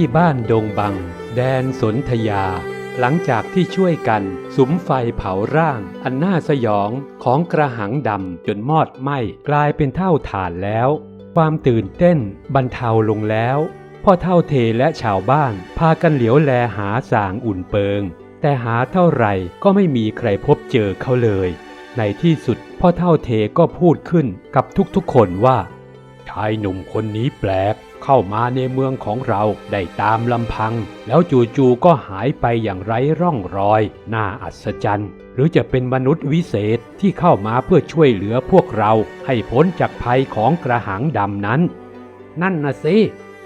ที่บ้านดงบัง แดนสนธยา หลังจากที่ช่วยกันสุมไฟเผาร่าง อันน่าสยองของกระหังดำจนมอดไหม้กลายเป็นเท่าฐานแล้ว ความตื่นเต้นบรรเทาลงแล้วพ่อเท่าเทและชาวบ้าน พากันเหลียวแลหาสางอุ่นเปิง แต่หาเท่าไหร่ก็ไม่มีใครพบเจอเขาเลย ในที่สุดพ่อเท่าเทก็พูดขึ้นกับทุกๆคนว่าชายหนุ่มคนนี้แปลก เข้ามาในเมืองของเราได้ตามลำพัง แล้วจู่ๆก็หายไปอย่างไร้ร่องรอย น่าอัศจรรย์ หรือจะเป็นมนุษย์วิเศษที่เข้ามาเพื่อช่วยเหลือพวกเราให้พ้นจากภัยของกระหังดำนั้น นั่นนะสิ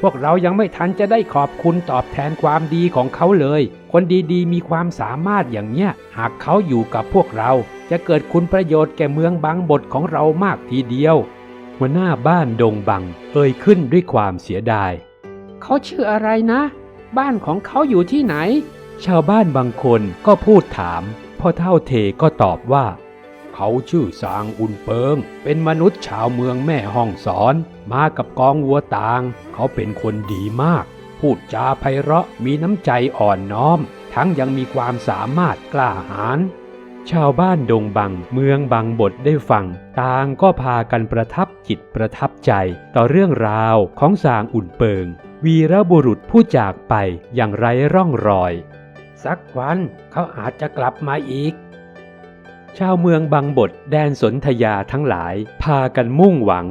พวกเรายังไม่ทันจะได้ขอบคุณตอบแทนความดีของเขาเลย คนดีๆ มีความสามารถอย่างเนี้ย หากเขาอยู่กับพวกเรา จะเกิดคุณประโยชน์แก่เมืองบางบทของเรามากทีเดียว หัวหน้าบ้านดงบังเอ่ยขึ้นด้วยความเสียดาย เขาชื่ออะไรนะ บ้านของเขาอยู่ที่ไหน ชาวบ้านบางคนก็พูดถามพ่อเท่าเทก็ตอบว่า เขาชื่อสางอุนเปิง เป็นมนุษย์ชาวเมืองแม่ห้องสอน มากับกองวัวตาง เขาเป็นคนดีมาก พูดจาไพเราะมีน้ำใจอ่อนน้อม ทั้งยังมีความสามารถกล้าหาญชาวบ้านดงบังเมืองบางบทได้ฟัง ต่างก็พากันประทับ จิตประทับใจต่อเรื่องราวของสางอุ่นเปิง วีรบุรุษผู้จากไปอย่างไร้ร่องรอย สักวันเขาอาจจะกลับมาอีก ชาวเมืองบางบทแดนสนธยาทั้งหลายพากันมุ่งหวัง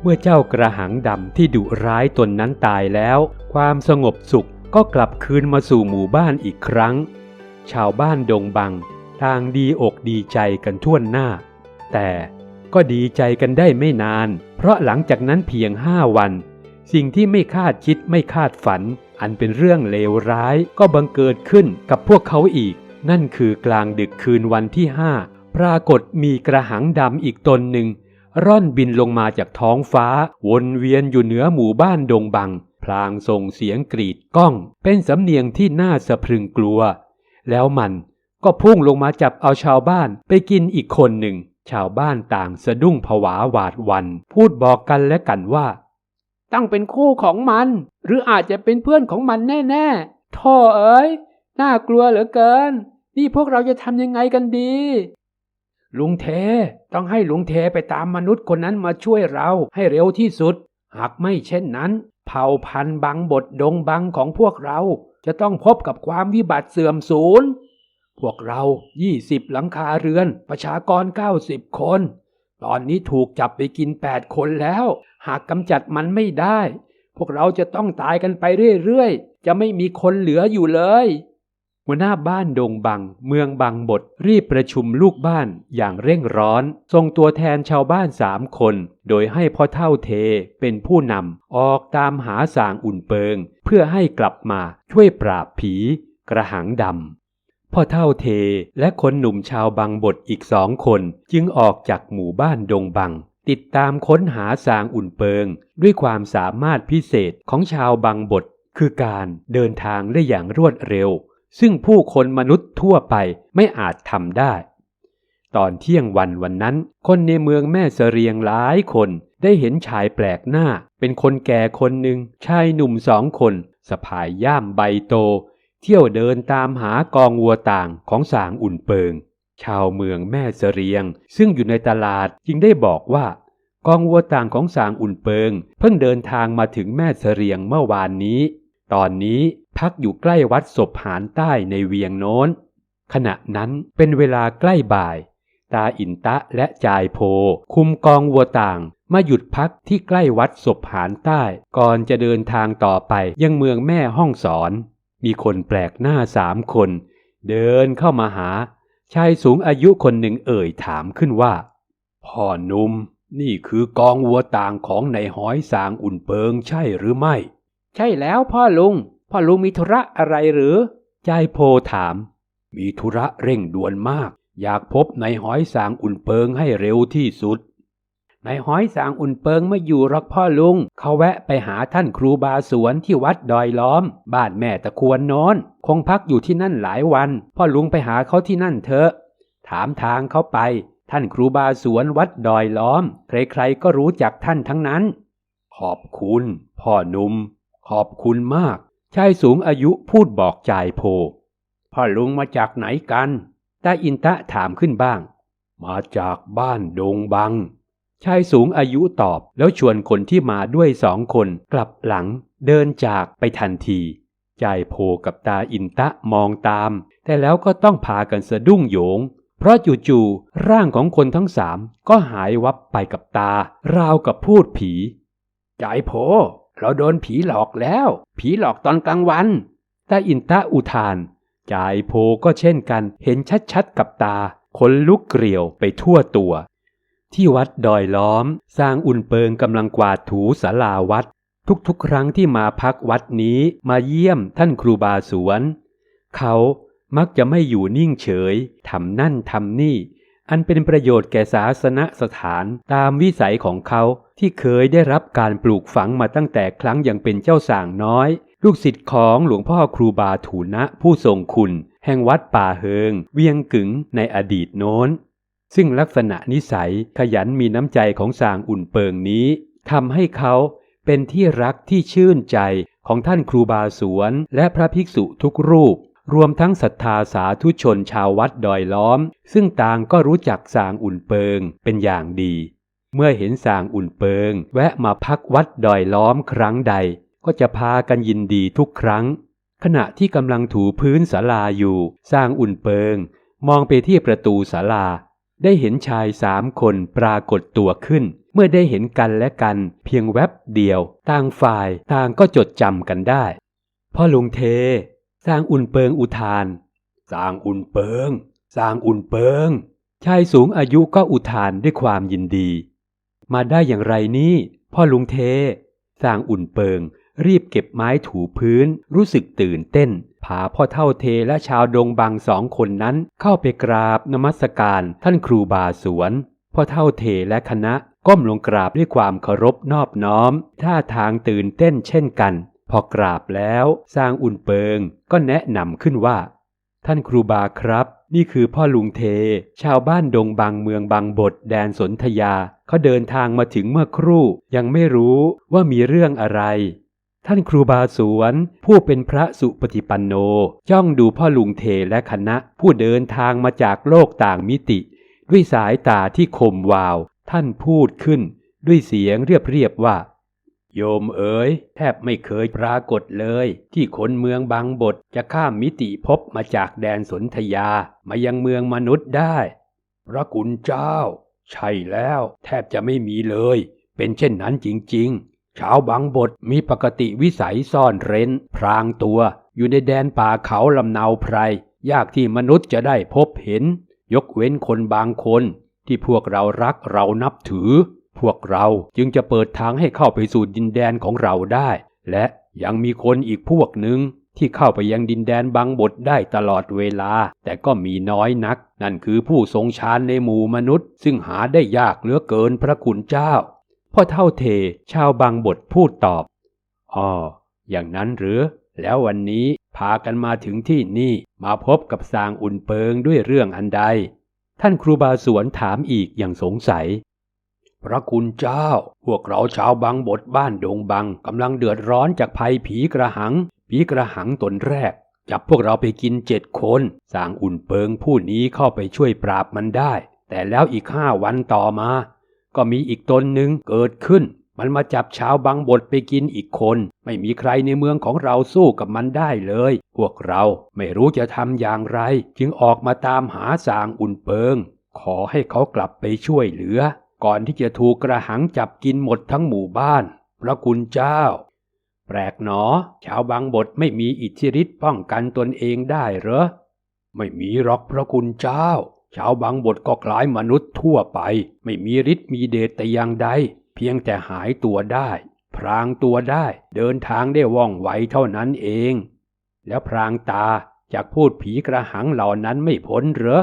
เมื่อเจ้ากระหังดำที่ดุร้ายตนนั้นตายแล้ว ความสงบสุขก็กลับคืนมาสู่หมู่บ้านอีกครั้ง ชาวบ้านดงบังต่างดีอกดีใจกันทั่วหน้า แต่ ก็ดีใจกันได้ไม่นาน เพราะหลังจากนั้นเพียงห้าวัน สิ่งที่ไม่คาดคิดไม่คาดฝัน อันเป็นเรื่องเลวร้ายก็บังเกิดขึ้นกับพวกเขาอีก นั่นคือกลางดึกคืนวันที่ห้าปรากฏมีกระหังดำอีกตนหนึ่ง ร่อนบินลงมาจากท้องฟ้า วนเวียนอยู่เหนือหมู่บ้านดงบัง พลางส่งเสียงกรีดก้อง เป็นสำเนียงที่น่าสะพรึงกลัว แล้วมันก็พุ่งลงมาจับเอาชาวบ้านไปกินอีกคนหนึ่ง ชาวบ้านต่างสะดุ้งผวาหวาดวัน พูดบอกกันและกันว่า ตั้งเป็นคู่ของมัน หรืออาจจะเป็นเพื่อนของมันแน่ๆท่อเอ๋ยน่ากลัวเหลือเกิน นี่พวกเราจะทำยังไงกันดี ลุงเท ต้องให้ลุงเทไปตามมนุษย์คนนั้นมาช่วยเราให้เร็วที่สุด หากไม่เช่นนั้น เผ่าพันธุ์บังบทดงบังของพวกเรา จะต้องพบกับความวิบัติเสื่อมสูญ พวกเรา20หลังคาเรือน ประชากร90คน ตอนนี้ถูกจับไปกิน8คนแล้ว หากกำจัดมันไม่ได้ พวกเราจะต้องตายกันไปเรื่อยๆ จะไม่มีคนเหลืออยู่เลย หัวหน้าบ้านดงบัง เมืองบางบทรีบประชุมลูกบ้านอย่างเร่งร้อนส่งตัวแทนชาวบ้านสามคน โดยให้พ่อเท่าเทเป็นผู้นำออกตามหาสางอุ่นเปิง เพื่อให้กลับมาช่วยปราบผี กระหังดำ พ่อเท่าเทและคนหนุ่มชาวบางบทอีกสองคนจึงออกจากหมู่บ้านดงบัง ติดตามค้นหาสางอุ่นเปิง ด้วยความสามารถพิเศษของชาวบางบท คือการเดินทางได้อย่างรวดเร็ว ซึ่งผู้คนมนุษย์ทั่วไปไม่อาจทำได้ ตอนเที่ยงวันวันนั้น คนในเมืองแม่เสรียงหลายคนได้เห็นชายแปลกหน้า เป็นคนแก่คนหนึ่งชายหนุ่มสองคนสะพายย่ามใบโต เที่ยวเดินตามหากองวัวต่างของสางอุ่นเปิง ชาวเมืองแม่เสรียง ซึ่งอยู่ในตลาดจึงได้บอกว่ากองวัวต่างของสางอุ่นเปิง เพิ่งเดินทางมาถึงแม่เสรียงเมื่อวานนี้ ตอนนี้พักอยู่ใกล้วัดศพหานใต้ในเวียงโน้น ขณะนั้นเป็นเวลาใกล้บ่าย ตาอินตะและจายโพ คุมกองวัวต่างมาหยุดพักที่ใกล้วัดศพหานใต้ ก่อนจะเดินทางต่อไปยังเมืองแม่ห้องสอน มีคนแปลกหน้าสามคน เดินเข้ามาหา ชายสูงอายุคนหนึ่งเอ่ยถามขึ้นว่า พ่อหนุ่มนี่คือกองวัวต่างของในหอยสางอุ่นเปิงใช่หรือไม่ ใช่แล้วพ่อลุง พ่อลุงมีธุระอะไรหรือจายโพถาม มีธุระเร่งด่วนมาก อยากพบในหอยสางอุ่นเปิงให้เร็วที่สุด ในหอยสางอุ่นเปิงไม่อยู่หรอกพ่อลุง เขาแวะไปหาท่านครูบาสวนที่วัดดอยล้อม บ้านแม่ตะควรนอน คงพักอยู่ที่นั่นหลายวัน พ่อลุงไปหาเขาที่นั่นเถอะ ถามทางเขาไป ท่านครูบาสวนวัดดอยล้อม ใครๆก็รู้จักท่านทั้งนั้น ขอบคุณ พ่อหนุ่มขขอบคุณมาก ชายสูงอายุพูดบอกจ่ายโพ พ่อลุงมาจากไหนกันตาอินตะถามขึ้นบ้าง มาจากบ้านดงบัง ชายสูงอายุตอบแล้วชวนคนที่มาด้วยสองคนกลับหลังเดินจากไปทันทีจ่ายโพกับตาอินตะมองตาม แต่แล้วก็ต้องพากันสะดุ้งโหยง เพราะจู่ๆร่างของคนทั้งสามก็หายวับไปกับตา ราวกับพูดผีจ่ายโพ เราโดนผีหลอกแล้ว ผีหลอกตอนกลางวัน ตาอินตะอุทานจ่ายโพก็เช่นกันเห็นชัดๆกับตาขนลุกเกลียวไปทั่วตัว ที่วัดดอยล้อม สร้างอุ่นเปิงกำลังกวาดถูสาราวัด ทุกๆ ครั้งที่มาพักวัดนี้มาเยี่ยมท่านครูบาสวน เขามักจะไม่อยู่นิ่งเฉยทำนั่นทำนี่ อันเป็นประโยชน์แก่ศาสนสถานตามวิสัยของเขาที่เคยได้รับการปลูกฝังมาตั้งแต่ครั้งยังเป็นเจ้าสางน้อย ลูกศิษย์ของหลวงพ่อครูบาถูนะผู้ทรงคุณ แห่งวัดป่าเฮิง เวียงกึ๋งในอดีตโน้น ซึ่งลักษณะนิสัยขยันมีน้ำใจของสางอุ่นเปิงนี้ทำให้เขาเป็นที่รักที่ชื่นใจของท่านครูบาสวนและพระภิกษุทุกรูป รวมทั้งศรัทธาสาธุชนชาววัดดอยล้อม ซึ่งต่างก็รู้จักสางอุ่นเปิงเป็นอย่างดี เมื่อเห็นสางอุ่นเปิง แวะมาพักวัดดอยล้อมครั้งใด ก็จะพากันยินดีทุกครั้ง ขณะที่กำลังถูพื้นศาลาอยู่สร้างอุ่นเปิง มองไปที่ประตูศาลา ได้เห็นชายสามคนปรากฏตัวขึ้น เมื่อได้เห็นกันและกันเพียงแวบเดียว ต่างฝ่ายต่างก็จดจำกันได้พ่อลุงเท สร้างอุ่นเปิงอุทาน สร้างอุ่นเปิง สร้างอุ่นเปิง ชายสูงอายุก็อุทานด้วยความยินดี มาได้อย่างไรนี่พ่อลุงเท สร้างอุ่นเปิง รีบเก็บไม้ถูพื้นรู้สึกตื่นเต้น พาพ่อเท่าเทและชาวดงบางสองคนนั้นเข้าไปกราบนมัสการท่านครูบาสวน พ่อเท่าเทและคณะก้มลงกราบด้วยความเคารพนอบน้อม ท่าทางตื่นเต้นเช่นกัน พอกราบแล้วสร้างอุ่นเปิง ก็แนะนำขึ้นว่า ท่านครูบาครับ นี่คือพ่อลุงเท ชาวบ้านดงบางเมืองบางบทแดนสนธยาเขาเดินทางมาถึงเมื่อครู่ ยังไม่รู้ว่ามีเรื่องอะไร ท่านครูบาสวน ผู้เป็นพระสุปฏิปันโน จ้องดูพ่อลุงเทและคณะ ผู้เดินทางมาจากโลกต่างมิติ ด้วยสายตาที่คมวาว ท่านพูดขึ้น ด้วยเสียงเรียบๆว่า โยมเอ๋ย แทบไม่เคยปรากฏเลย ที่คนเมืองบางบทจะข้ามมิติภพมาจากแดนสนธยา มายังเมืองมนุษย์ได้ พระคุณเจ้า ใช่แล้ว แทบจะไม่มีเลย เป็นเช่นนั้นจริง ๆ ชาวบางบทมีปกติวิสัยซ่อนเร้น พรางตัว อยู่ในแดนป่าเขาลำเนาไพร ยากที่มนุษย์จะได้พบเห็น ยกเว้นคนบางคน ที่พวกเรารักเรานับถือ พวกเราจึงจะเปิดทางให้เข้าไปสู่ดินแดนของเราได้ และยังมีคนอีกพวกหนึ่งที่เข้าไปยังดินแดนบางบทได้ตลอดเวลา แต่ก็มีน้อยนัก นั่นคือผู้ทรงฌานในหมู่มนุษย์ ซึ่งหาได้ยากเหลือเกินพระคุณเจ้า พ่อเท่าเทชาวบางบทพูดตอบอ๋ออย่างนั้นหรือ แล้ววันนี้พากันมาถึงที่นี่มาพบกับสางอุ่นเปิงด้วยเรื่องอันใด ท่านครูบาสวนถามอีกอย่างสงสัย พระคุณเจ้า พวกเราชาวบางบทบ้านดงบังกำลังเดือดร้อนจากภัยผีกระหัง ผีกระหังตนแรก จับพวกเราไปกินเจ็ดคนสางอุ่นเปิงผู้นี้เข้าไปช่วยปราบมันได้ แต่แล้วอีกห้าวันต่อมา ก็มีอีกตนหนึ่งเกิดขึ้น มันมาจับชาวบางบทไปกินอีกคน ไม่มีใครในเมืองของเราสู้กับมันได้เลย พวกเราไม่รู้จะทำอย่างไร จึงออกมาตามหาสางอุ่นเปิง ขอให้เขากลับไปช่วยเหลือ ก่อนที่จะถูกกระหังจับกินหมดทั้งหมู่บ้าน พระคุณเจ้า แปลกหนอ ชาวบางบทไม่มีอิทธิฤทธิ์ป้องกันตนเองได้เหรอ ไม่มีหรอกพระคุณเจ้า ชาวบางบทก็คล้ายมนุษย์ทั่วไป ไม่มีฤทธิ์มีเดชแต่อย่างใด เพียงแต่หายตัวได้ พรางตัวได้ เดินทางได้ว่องไวเท่านั้นเอง แล้วพรางตาจากพูดผีกระหังเหล่านั้นไม่พ้นเหรอ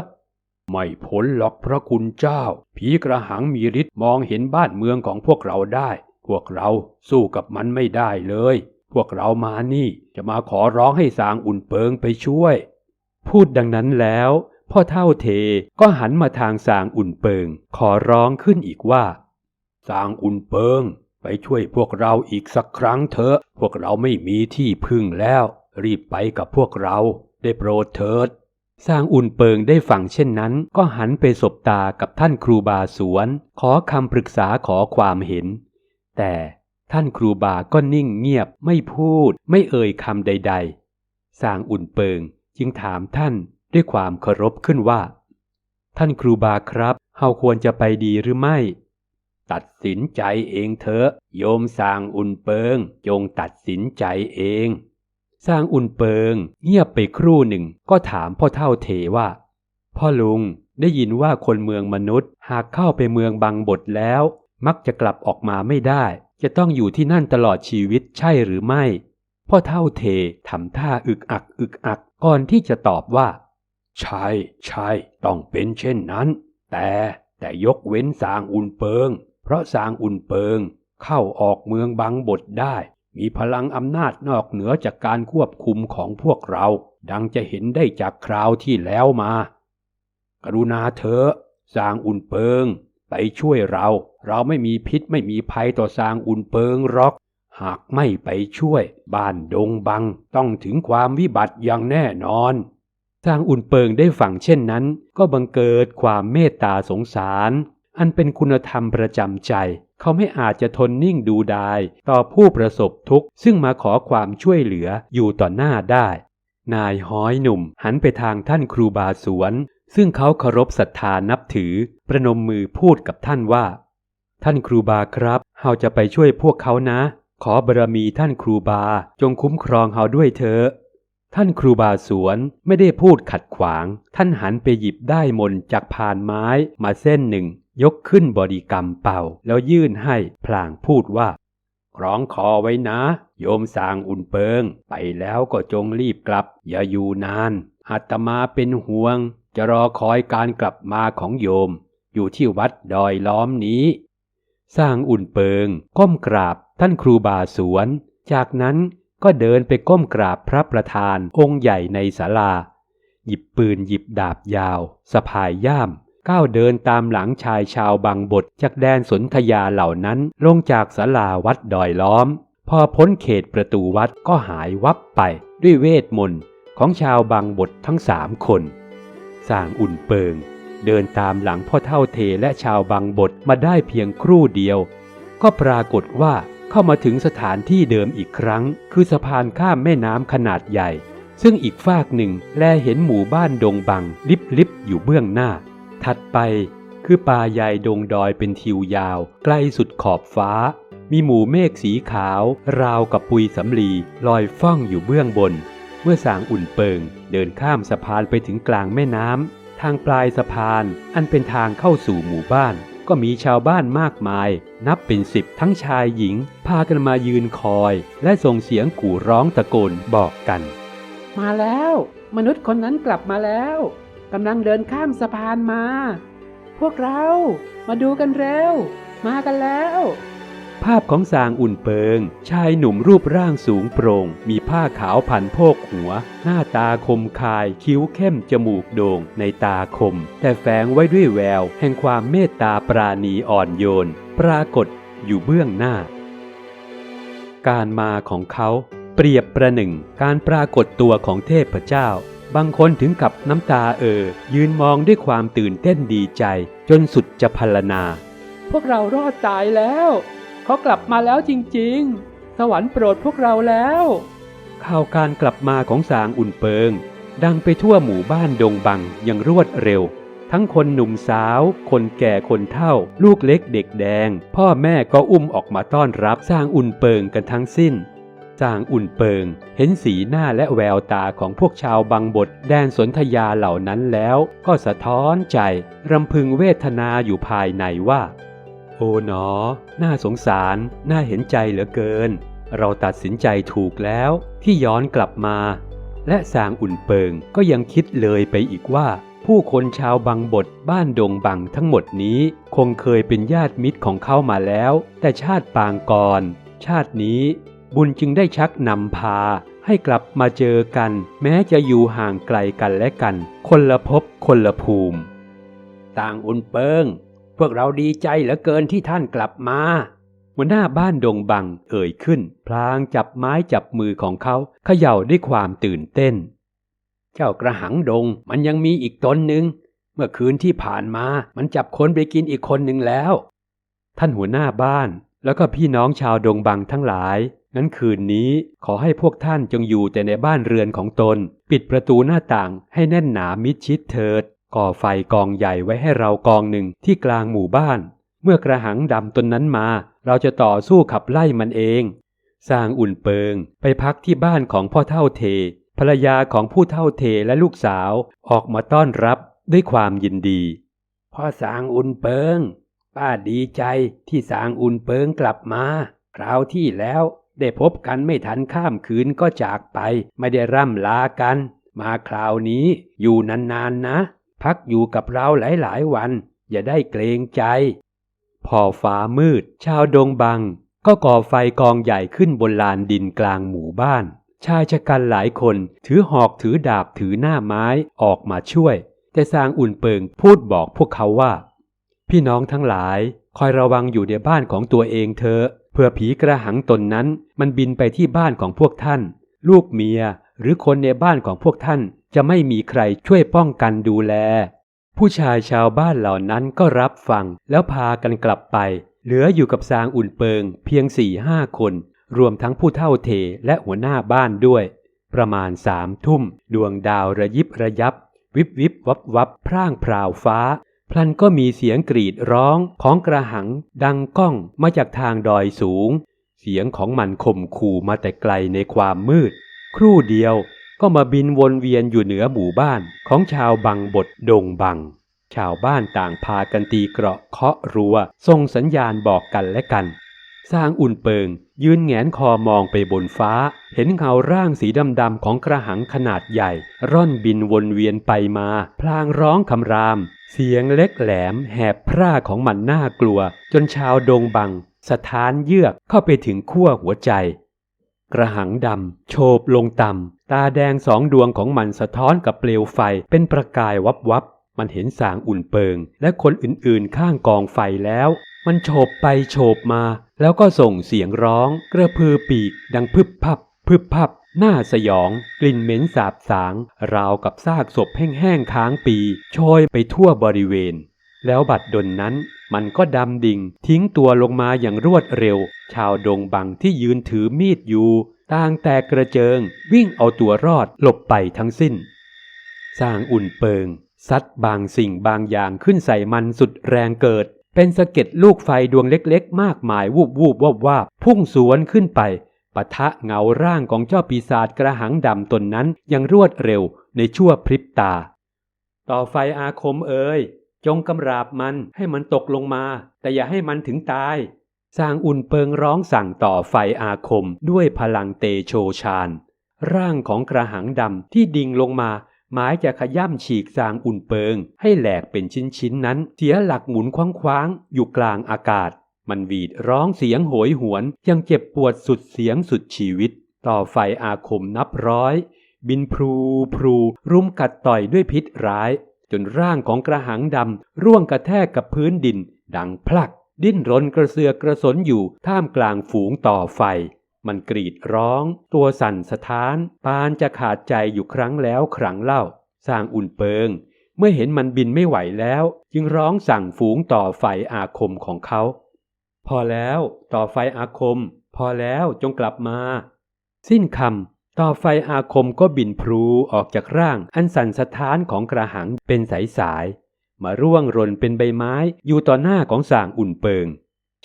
ไม่พ้นหรอกพระคุณเจ้า ผีกระหังมีฤทธิ์มองเห็นบ้านเมืองของพวกเราได้ พวกเราสู้กับมันไม่ได้เลย พวกเรามานี่จะมาขอร้องให้สางอุ่นเปิงไปช่วย พูดดังนั้นแล้ว พ่อเท่าเทก็หันมาทางสางอุ่นเปิง ขอร้องขึ้นอีกว่าสางอุ่นเปิง ไปช่วยพวกเราอีกสักครั้งเถอะ พวกเราไม่มีที่พึ่งแล้ว รีบไปกับพวกเราได้โปรดเถิดสร้างอุ่นเปิงได้ฟังเช่นนั้น ก็หันไปสบตากับท่านครูบาสวน ขอคำปรึกษาขอความเห็น แต่ท่านครูบาก็นิ่งเงียบไม่พูด ไม่เอ่ยคำใด ๆสร้างอุ่นเปิงจึงถามท่าน ด้วยความเคารพขึ้นว่า ท่านครูบาครับเฮาควรจะไปดีหรือไม่ ตัดสินใจเองเถอะโยมสร้างอุ่นเปิง จงตัดสินใจเอง สร้างอุ่นเปิง เงียบไปครู่หนึ่งก็ถามพ่อเท่าเทว่า พ่อลุงได้ยินว่าคนเมืองมนุษย์ หากเข้าไปเมืองบางบทแล้ว มักจะกลับออกมาไม่ได้ จะต้องอยู่ที่นั่นตลอดชีวิตใช่หรือไม่ พ่อเท่าเททำท่าอึกอักอึกอักก่อนที่จะตอบว่า ใช่ใช่ต้องเป็นเช่นนั้น แต่แต่ยกเว้นสางอุ่นเปิง เพราะสางอุ่นเปิง เข้าออกเมืองบางบทได้ มีพลังอำนาจนอกเหนือจากการควบคุมของพวกเรา ดังจะเห็นได้จากคราวที่แล้วมา กรุณาเถอะสางอุ่นเปิง ไปช่วยเรา เราไม่มีพิษไม่มีภัยต่อสางอุ่นเปิงหรอกหากไม่ไปช่วย บ้านดงบังต้องถึงความวิบัติอย่างแน่นอน สร้างอุ่นเปิงได้ฟังเช่นนั้น ก็บังเกิดความเมตตาสงสาร อันเป็นคุณธรรมประจำใจ เขาไม่อาจจะทนนิ่งดูดาย ต่อผู้ประสบทุกข์ ซึ่งมาขอความช่วยเหลืออยู่ต่อหน้าได้ นายห้อยหนุ่มหันไปทางท่านครูบาสวน ซึ่งเขาเคารพศรัทธานับถือ ประนมมือพูดกับท่านว่า ท่านครูบาครับเฮาจะไปช่วยพวกเขานะ ขอบารมีท่านครูบาจงคุ้มครองเฮาด้วยเถอะ ท่านครูบาสวนไม่ได้พูดขัดขวาง ท่านหันไปหยิบได้มนจากผ่านไม้มาเส้นหนึ่ง ยกขึ้นบริกรรมเป่า แล้วยื่นให้พลางพูดว่าคล้องคอไว้นะ โยมสางอุ่นเปิง ไปแล้วก็จงรีบกลับ อย่าอยู่นานอาตมาเป็นห่วง จะรอคอยการกลับมาของโยม อยู่ที่วัดดอยล้อมนี้ สร้างอุ่นเปิง ก้มกราบท่านครูบาสวน จากนั้น ก็เดินไปก้มกราบพระประธานองค์ใหญ่ในศาลา หยิบปืนหยิบดาบยาวสะพายย่ามก้าวเดินตามหลังชายชาวบางบทจากแดนสนธยาเหล่านั้นลงจากศาลาวัดดอยล้อม พอพ้นเขตประตูวัดก็หายวับไปด้วยเวทมนต์ของชาวบางบททั้งสามคนสร้างอุ่นเปิง เดินตามหลังพ่อเท่าเทและชาวบางบทมาได้เพียงครู่เดียว ก็ปรากฏว่า เข้ามาถึงสถานที่เดิมอีกครั้ง คือสะพานข้ามแม่น้ำขนาดใหญ่ ซึ่งอีกฟากหนึ่งแลเห็นหมู่บ้านดงบัง ลิบลิบอยู่เบื้องหน้า ถัดไปคือป่าใหญ่ดงดอยเป็นทิวยาว ใกล้สุดขอบฟ้า มีหมู่เมฆสีขาว ราวกับปุยสำลีลอยฟ้องอยู่เบื้องบน เมื่อสางอุ่นเปิง เดินข้ามสะพานไปถึงกลางแม่น้ำทางปลายสะพานอันเป็นทางเข้าสู่หมู่บ้าน ก็มีชาวบ้านมากมาย นับเป็นสิบทั้งชายหญิง พากันมายืนคอย และส่งเสียงกู่ร้องตะโกนบอกกัน มาแล้ว มนุษย์คนนั้นกลับมาแล้วกำลังเดินข้ามสะพานมา พวกเรามาดูกันเร็ว มากันแล้ว ภาพของสางอุ่นเปิง ชายหนุ่มรูปร่างสูงโปร่ง มีผ้าขาวพันโพกหัว หน้าตาคมคาย คิ้วเข้มจมูกโด่ง ในตาคม แต่แฝงไว้ด้วยแวว แห่งความเมตตาปราณีอ่อนโยน ปรากฏอยู่เบื้องหน้า การมาของเขาเปรียบประหนึ่ง การปรากฏตัวของเทพเจ้า บางคนถึงกับน้ำตาเอ่อยืนมองด้วยความตื่นเต้นดีใจ จนสุดจะพรรณนา พวกเรารอดตายแล้ว เขากลับมาแล้วจริงๆ สวรรค์โปรดพวกเราแล้ว ข่าวการกลับมาของสางอุ่นเปิง ดังไปทั่วหมู่บ้านดงบังอย่างรวดเร็ว ทั้งคนหนุ่มสาว คนแก่คนเฒ่า ลูกเล็กเด็กแดง พ่อแม่ก็อุ้มออกมาต้อนรับสร้างอุ่นเปิงกันทั้งสิ้นสร้างอุ่นเปิง เห็นสีหน้าและแววตาของพวกชาวบางบทแดนสนธยาเหล่านั้นแล้ว ก็สะท้อนใจ รำพึงเวทนาอยู่ภายในว่า โอ๋หนอ น่าสงสาร น่าเห็นใจเหลือเกิน เราตัดสินใจถูกแล้วที่ย้อนกลับมา และสางอุ่นเปิงก็ยังคิดเลยไปอีกว่า ผู้คนชาวบางบทบ้านดงบังทั้งหมดนี้ คงเคยเป็นญาติมิตรของเขามาแล้ว แต่ชาติปางก่อน ชาตินี้ บุญจึงได้ชักนำพาให้กลับมาเจอกัน แม้จะอยู่ห่างไกลกันและกัน คนละภพคนละภูมิ ต่างอุ่นเปิง วกเราดีใจเหลือเกินที่ท่านกลับมาหัวหน้าบ้านดงบังเอ่ยขึ้น พลางจับไม้จับมือของเขาเขย่าด้วยความตื่นเต้น เจ้ากระหังดงมันยังมีอีกตนหนึ่ง เมื่อคืนที่ผ่านมามันจับคนไปกินอีกคนหนึ่งแล้ว ท่านหัวหน้าบ้านแล้วก็พี่น้องชาวดงบังทั้งหลายงั้นคืนนี้ขอให้พวกท่านจงอยู่แต่ในบ้านเรือนของตน ปิดประตูหน้าต่างให้แน่นหนามิดชิดเถิด ก่อไฟกองใหญ่ไว้ให้เรากองหนึ่งที่กลางหมู่บ้าน เมื่อกระหังดำตนนั้นมา เราจะต่อสู้ขับไล่มันเอง สร้างอุ่นเปิง ไปพักที่บ้านของพ่อเท่าเท ภรรยาของผู้เท่าเทและลูกสาวออกมาต้อนรับด้วยความยินดี พ่อสางอุ่นเปิง ป้าดีใจที่สางอุ่นเปิงกลับมาคราวที่แล้วได้พบกันไม่ทันข้ามคืนก็จากไป ไม่ได้ร่ำลากัน มาคราวนี้อยู่นานๆนนะ พักอยู่กับเราหลายๆวัน อย่าได้เกรงใจ พอฟ้ามืด ชาวดงบัง ก็ก่อไฟกองใหญ่ขึ้นบนลานดินกลางหมู่บ้าน ชายชะกันหลายคนถือหอกถือดาบถือหน้าไม้ออกมาช่วย แต่สร้างอุ่นเปิงพูดบอกพวกเขาว่า พี่น้องทั้งหลาย คอยระวังอยู่ในบ้านของตัวเองเถอะเพื่อผีกระหังตนนั้นมันบินไปที่บ้านของพวกท่าน ลูกเมียหรือคนในบ้านของพวกท่าน จะไม่มีใครช่วยป้องกันดูแล ผู้ชายชาวบ้านเหล่านั้นก็รับฟังแล้วพากันกลับไป เหลืออยู่กับซางอุ่นเปิง เพียงสี่ห้าคน รวมทั้งผู้เท่าเทและหัวหน้าบ้านด้วย ประมาณสามทุ่ม ดวงดาวระยิบระยับ วิบวิบวับวับพร่างพราวฟ้า พลันก็มีเสียงกรีดร้องของกระหัง ดังก้องมาจากทางดอยสูง เสียงของมันข่มขู่มาแต่ไกลในความมืด ครู่เดียว ก็มาบินวนเวียนอยู่เหนือหมู่บ้านของชาวบังบดดงบัง ชาวบ้านต่างพากันตีเกราะเคาะรัวส่งสัญญาณบอกกันและกัน สร้างอุ่นเปิง ยืนแงนคอมองไปบนฟ้า เห็นเงาร่างสีดำๆของกระหังขนาดใหญ่ ร่อนบินวนเวียนไปมา พลางร้องคำราม เสียงเล็กแหลม แหบพร่าของมันน่ากลัว จนชาวดงบังสถานเยือกเข้าไปถึงขั้วหัวใจ กระหังดำโฉบลงต่ำ ตาแดงสองดวงของมันสะท้อนกับเปลวไฟเป็นประกายวับวับ มันเห็นสางอุ่นเปิง และคนอื่นๆข้างกองไฟแล้ว มันโฉบไปโฉบมา แล้วก็ส่งเสียงร้อง กระพือปีก ดังพึบพับ พึบพับหน้าสยอง กลิ่นเหม็นสาบสาง ราวกับซากศพแห้งๆค้างปีโชยไปทั่วบริเวณ แล้วบัดดลนั้น มันก็ดำดิ่ง ทิ้งตัวลงมาอย่างรวดเร็ว ชาวดงบังที่ยืนถือมีดอยู่ ต่างแตกกระเจิง วิ่งเอาตัวรอดหลบไปทั้งสิ้น สร้างอุ่นเปิงซัดบางสิ่งบางอย่างขึ้นใส่มันสุดแรงเกิด เป็นสะเก็ดลูกไฟดวงเล็กๆ มากมายวูบวูบวบวาบพุ่งสวนขึ้นไปปะทะเงาร่างของเจ้าปีศาจกระหังดำตนนั้นอย่างรวดเร็วในชั่วพริบตา ต่อไฟอาคมเอ่ย จงกำราบมันให้มันตกลงมา แต่อย่าให้มันถึงตาย สร้างอุ่นเปิงร้องสั่งต่อไฟอาคมด้วยพลังเตโชชาน ร่างของกระหังดำที่ดิ่งลงมา หมายจะขย่ำฉีกสางอุ่นเปิง ให้แหลกเป็นชิ้นๆนนั้น เสียหลักหมุนคว้างๆ อยู่กลางอากาศ มันหวีดร้องเสียงโหยหวนยังเจ็บปวดสุดเสียงสุดชีวิต ต่อไฟอาคมนับร้อย บินพลูพลูรุมกัดต่อยด้วยพิษร้าย จนร่างของกระหังดำร่วงกระแทกกับพื้นดิน ดังพลัก ดิ้นรนกระเสือกกระสนอยู่ท่ามกลางฝูงต่อไฟ มันกรีดร้อง ตัวสั่นสะท้าน ปานจะขาดใจอยู่ครั้งแล้วครั้งเล่า สร้างอุ่นเปิง เมื่อเห็นมันบินไม่ไหวแล้ว จึงร้องสั่งฝูงต่อไฟอาคมของเขา พอแล้วต่อไฟอาคม พอแล้วจงกลับมา สิ้นคำ ต่อไฟอาคมก็บินพลูออกจากร่างอันสั่นสะท้านของกระหังเป็นสายสายๆมาร่วงร่นเป็นใบไม้อยู่ต่อหน้าของสางอุ่นเปิง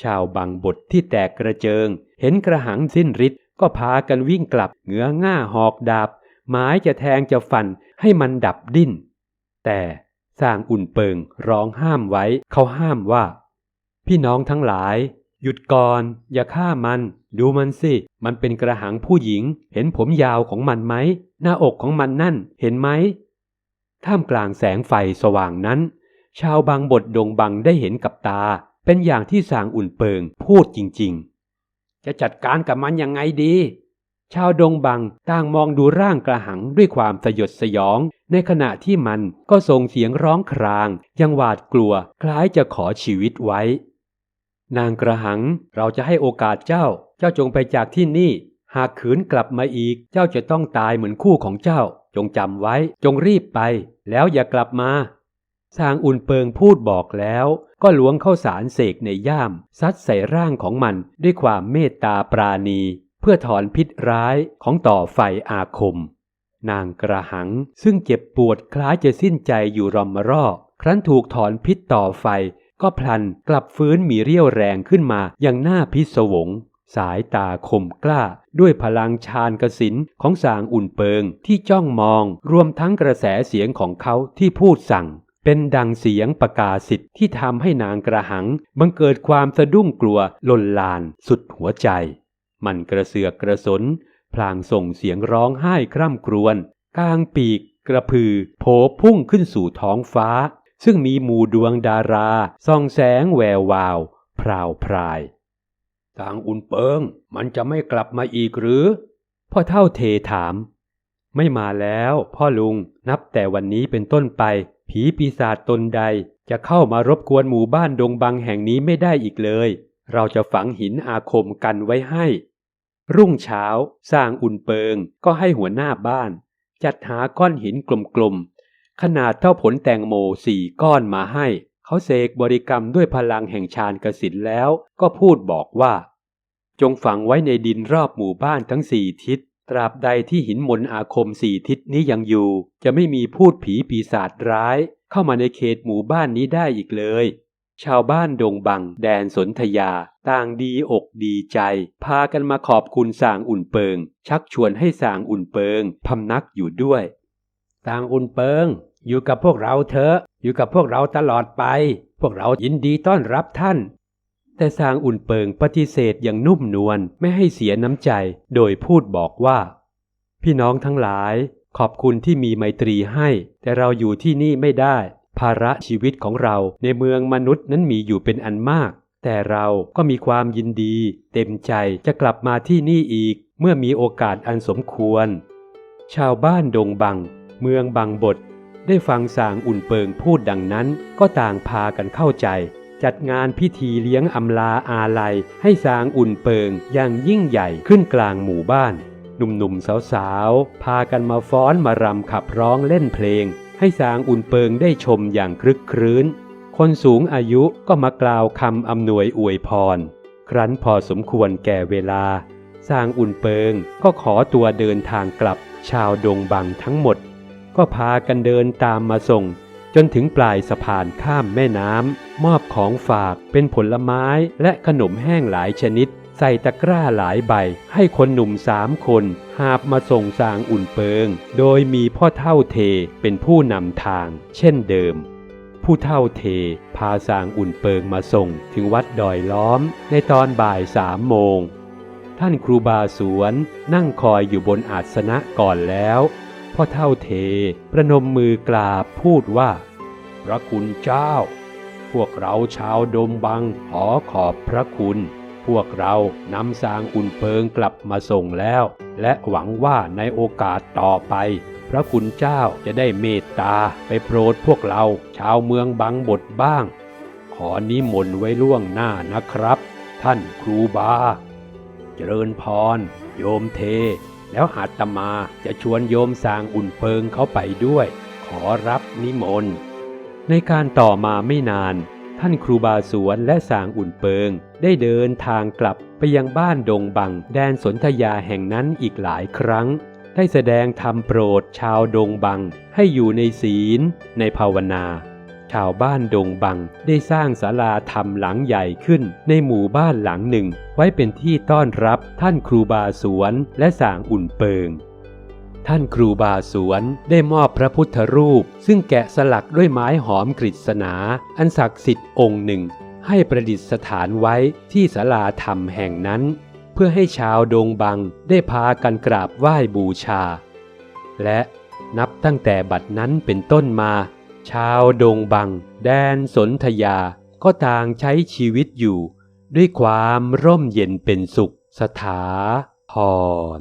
ชาวบางบทที่แตกกระเจิง เห็นกระหังสิ้นฤทธิ์ก็พากันวิ่งกลับเหงือง่าหอกดาบไม้จะแทงจะฟันให้มันดับดิ้น แต่สร้างอุ่นเปิงร้องห้ามไว้เขาห้ามว่า พี่น้องทั้งหลาย หยุดก่อนอย่าฆ่ามัน ดูมันสิ มันเป็นกระหังผู้หญิง เห็นผมยาวของมันไหม หน้าอกของมันนั่น เห็นไหม ท่ามกลางแสงไฟสว่างนั้น ชาวบางบทดงบังได้เห็นกับตา เป็นอย่างที่สางอุ่นเปิงพูดจริงๆ จะจัดการกับมันยังไงดี ชาวดงบังต่างมองดูร่างกระหังด้วยความสยดสยอง ในขณะที่มันก็ส่งเสียงร้องคราง ยังหวาดกลัวคล้ายจะขอชีวิตไว้ นางกระหังเราจะให้โอกาสเจ้า เจ้าจงไปจากที่นี่ หากขืนกลับมาอีก เจ้าจะต้องตายเหมือนคู่ของเจ้า จงจำไว้ จงรีบไป แล้วอย่ากลับมาสางอุ่นเปิงพูดบอกแล้ว ก็ล้วงเข้าสารเสกในย่าม ซัดใส่ร่างของมันด้วยความเมตตาปราณี เพื่อถอนพิษร้ายของต่อไฟอาคม นางกระหังซึ่งเจ็บปวดคล้ายจะสิ้นใจอยู่รอมรอครั้นถูกถอนพิษต่อไฟ ก็พลันกลับฟื้นมีเรี่ยวแรงขึ้นมาอย่างหน้าพิศวง สายตาคมกล้า ด้วยพลังชาญกสินของสางอุ่นเปิงที่จ้องมองรวมทั้งกระแสเสียงของเขาที่พูดสั่ง เป็นดังเสียงประกาศสิทธิ์ที่ทำให้นางกระหัง บังเกิดความสะดุ้งกลัวลนลานสุดหัวใจ มันกระเสือกกระสน พลางส่งเสียงร้องไห้คร่ำครวญกลางปีกกระพือโผพุ่งขึ้นสู่ท้องฟ้า ซึ่งมีหมู่ดวงดาราส่องแสงแวววาว พราวพรายทางอุ่นเปิงมันจะไม่กลับมาอีกหรือ พ่อเท่าเทถาม ไม่มาแล้วพ่อลุงนับแต่วันนี้เป็นต้นไป ผีปีศาจตนใดจะเข้ามารบกวนหมู่บ้านดงบังแห่งนี้ไม่ได้อีกเลย เราจะฝังหินอาคมกันไว้ให้ รุ่งเช้าสร้างอุ่นเปิงก็ให้หัวหน้าบ้าน จัดหาก้อนหินกลมๆ ขนาดเท่าผลแตงโมสี่ก้อนมาให้ เขาเสกบริกรรมด้วยพลังแห่งฌานกสินแล้วก็พูดบอกว่า จงฝังไว้ในดินรอบหมู่บ้านทั้งสี่ทิศ ตราบใดที่หินมนอาคมสี่ทิศนี้ยังอยู่ จะไม่มีพูดผีปีศาจร้าย เข้ามาในเขตหมู่บ้านนี้ได้อีกเลย ชาวบ้านดงบัง แดนสนธยา ต่างดีอกดีใจ พากันมาขอบคุณสางอุ่นเปิง ชักชวนให้สางอุ่นเปิงพำนักอยู่ด้วยทางอุ่นเปิง อยู่กับพวกเราเถอะ อยู่กับพวกเราตลอดไป พวกเรายินดีต้อนรับท่าน แต่สางอุ่นเปิงปฏิเสธอย่างนุ่มนวลไม่ให้เสียน้ำใจ โดยพูดบอกว่า พี่น้องทั้งหลาย ขอบคุณที่มีไมตรีให้ แต่เราอยู่ที่นี่ไม่ได้ ภาระชีวิตของเราในเมืองมนุษย์นั้นมีอยู่เป็นอันมาก แต่เราก็มีความยินดี เต็มใจจะกลับมาที่นี่อีก เมื่อมีโอกาสอันสมควร ชาวบ้านดงบัง เมืองบางบท ได้ฟังสางอุ่นเปิงพูดดังนั้น ก็ต่างพากันเข้าใจ จัดงานพิธีเลี้ยงอำลาอาลัย ให้สางอุ่นเปิงอย่างยิ่งใหญ่ขึ้นกลางหมู่บ้าน หนุ่มๆสาวๆ พากันมาฟ้อนมารำขับร้องเล่นเพลง ให้สางอุ่นเปิงได้ชมอย่างคลึกครื้น คนสูงอายุก็มากล่าวคำอำนวยอวยพร ครั้นพอสมควรแก่เวลาสางอุ่นเปิงก็ขอตัวเดินทางกลับชาวดงบังทั้งหมด ก็พากันเดินตามมาส่ง จนถึงปลายสะพานข้ามแม่น้ำมอบของฝากเป็นผลไม้และขนมแห้งหลายชนิด ใส่ตะกร้าหลายใบ ให้คนหนุ่มสามคน หาบมาส่งสางอุ่นเปิง โดยมีพ่อเท่าเทเป็นผู้นำทาง เช่นเดิม ผู้เท่าเท พาสางอุ่นเปิงมาส่งถึงวัดดอยล้อม ในตอนบ่ายสามโมงท่านครูบาสวนนั่งคอยอยู่บนอาสนะก่อนแล้ว พ่อเท่าเทประนมมือกราบพูดว่า พระคุณเจ้า พวกเราชาวดมบังขอขอบพระคุณ พวกเรานำสางอุ่นเพิงกลับมาส่งแล้ว และหวังว่าในโอกาสต่อไป พระคุณเจ้าจะได้เมตตาไปโปรดพวกเราชาวเมืองบังบทบ้าง ขอนิมนต์ไว้ล่วงหน้านะครับ ท่านครูบา เจริญพร โยมเท แล้วอาตมาจะชวนโยมสางอุ่นเพิงเขาไปด้วย ขอรับนิมนต์ ในการต่อมาไม่นาน ท่านครูบาสวนและสางอุ่นเปิง ได้เดินทางกลับไปยังบ้านดงบัง แดนสนธยาแห่งนั้นอีกหลายครั้ง ได้แสดงธรรมโปรดชาวดงบัง ให้อยู่ในศีล ในภาวนา ชาวบ้านดงบังได้สร้างศาลาธรรมหลังใหญ่ขึ้นในหมู่บ้านหลังหนึ่ง ไว้เป็นที่ต้อนรับท่านครูบาสวนและสางอุ่นเปิง ท่านครูบาสวนได้มอบพระพุทธรูป ซึ่งแกะสลักด้วยไม้หอมกฤษณา อันศักดิ์สิทธิ์องค์หนึ่ง ให้ประดิษฐานไว้ที่ศาลาธรรมแห่งนั้น เพื่อให้ชาวดงบังได้พากันกราบไหว้บูชา และนับตั้งแต่บัดนั้นเป็นต้นมา ชาวดงบัง แดนสนธยา ก็ต่างใช้ชีวิตอยู่ ด้วยความร่มเย็นเป็นสุข สถาพร